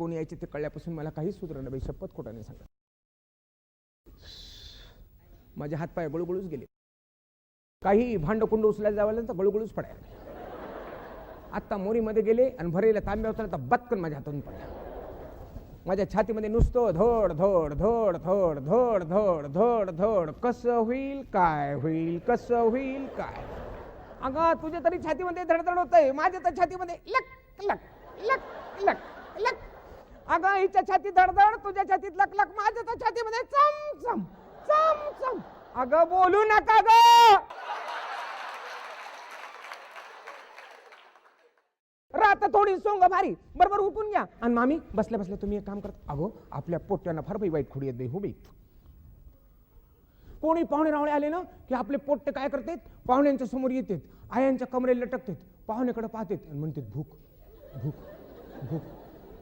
कोण यायचे ते कळल्यापासून मला काही सुधारणं बाई. शपथ खोटाने नाही सांगत. माझे हातपाय गळूगळूच गेले. काही भांडकुंड उचलायला जावं तर गळूगळूच पडायला आत्ता मोरीमध्ये गेले आणि भरेला तांब्या उचलला तर बत्कन माझ्या हातून पडला. माझ्या छातीमध्ये नुसतं धड धड धड धड धड धड धड धड. कसं होईल काय होईल कसं होईल काय अगं तुझ्या तरी छातीमध्ये धडधड होत आहे माझ्या तर छातीमध्ये लक लक. अगं हिच्या छातीत धडधड तुझ्या छातीत लक लक माझ्या तर छातीमध्ये चम चम चम चम. अगं बोलू नका ग. रात थोडी सोंग भारी. बरोबर उठून घ्या आणि मामी बसल्या बसल्या तुम्ही एक काम करता अगो आपल्या पोट्यांना फार बाई वाईट खोडी येत बाई हो बाई. कोणी पाहुणे रावळे आले ना की आपले पोट्टे काय करतात? पाहुण्यांच्या समोर येतात. आयांच्या कमरेला लटकतात. पाहुण्याकडे पाहतात. आणि म्हणतात भूक भूक भूक.